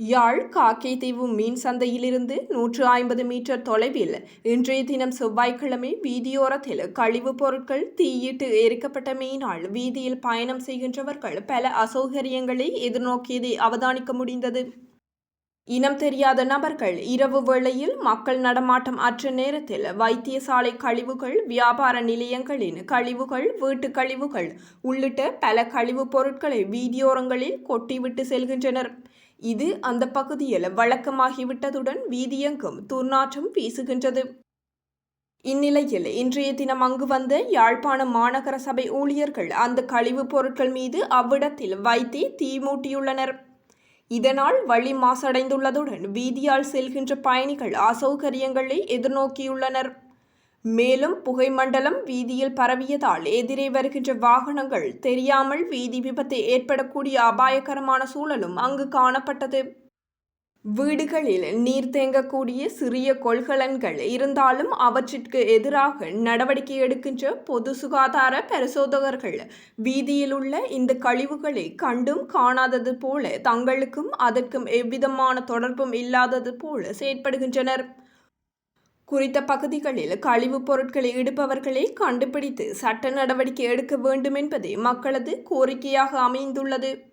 யாழ் காக்கைதீவு மீன் சந்தையிலிருந்து நூற்று ஐம்பது மீட்டர் தொலைவில் இன்றைய தினம் செவ்வாய்க்கிழமை வீதியோரத்தில் கழிவுப் பொருட்கள் தீயிட்டு எரிக்கப்பட்டமையினால் வீதியில் பயணம் செய்கின்றவர்கள் பல அசௌகரியங்களை எதிர்நோக்கியதை அவதானிக்க முடிந்தது. இனம் தெரியாத நபர்கள் இரவு வேளையில் மக்கள் நடமாட்டம் அற்ற நேரத்தில் வைத்தியசாலை கழிவுகள் வியாபார நிலையங்களின் கழிவுகள் வீட்டுக் கழிவுகள் உள்ளிட்ட பல கழிவுப் பொருட்களை வீதியோரங்களில் கொட்டிவிட்டு செல்கின்றனர். இது அந்த பகுதியில் வழக்கமாகிவிட்டதுடன் வீதியெங்கும் துர்நாற்றம் வீசுகின்றது. இந்நிலையில் இன்றைய தினம் அங்கு வந்த யாழ்ப்பாணம் மாநகர சபை ஊழியர்கள் அந்த கழிவுப் பொருட்கள் மீது அவ்விடத்தில் வைத்தே தீமூட்டியுள்ளனர் இதனால் வழி மாசடைந்துள்ளதுடன் வீதியால் செல்கின்ற பயணிகள் அசௌகரியங்களை எதிர்நோக்கியுள்ளனர். மேலும் புகை மண்டலம் வீதியில் பரவியதால் எதிரே வருகின்ற வாகனங்கள் தெரியாமல் வீதி விபத்து ஏற்படக்கூடிய அபாயகரமான சூழலும் அங்கு காணப்பட்டது. வீடுகளில் நீர் தேங்கக்கூடிய சிறிய கொள்கலன்கள் இருந்தாலும் அவற்றிற்கு எதிராக நடவடிக்கை எடுக்கின்ற பொது சுகாதார பரிசோதகர்கள் வீதியில் உள்ள இந்த கழிவுகளை கண்டும் காணாதது போல தங்களுக்கும் அதற்கும் எவ்விதமான தொடர்பும் இல்லாதது போல செயற்படுகின்றனர். குறித்த பகுதிகளில் கழிவுப் பொருட்களை இடுப்பவர்களை கண்டுபிடித்து சட்ட நடவடிக்கை எடுக்க வேண்டும் என்பதே மக்களது கோரிக்கையாக அமைந்துள்ளது.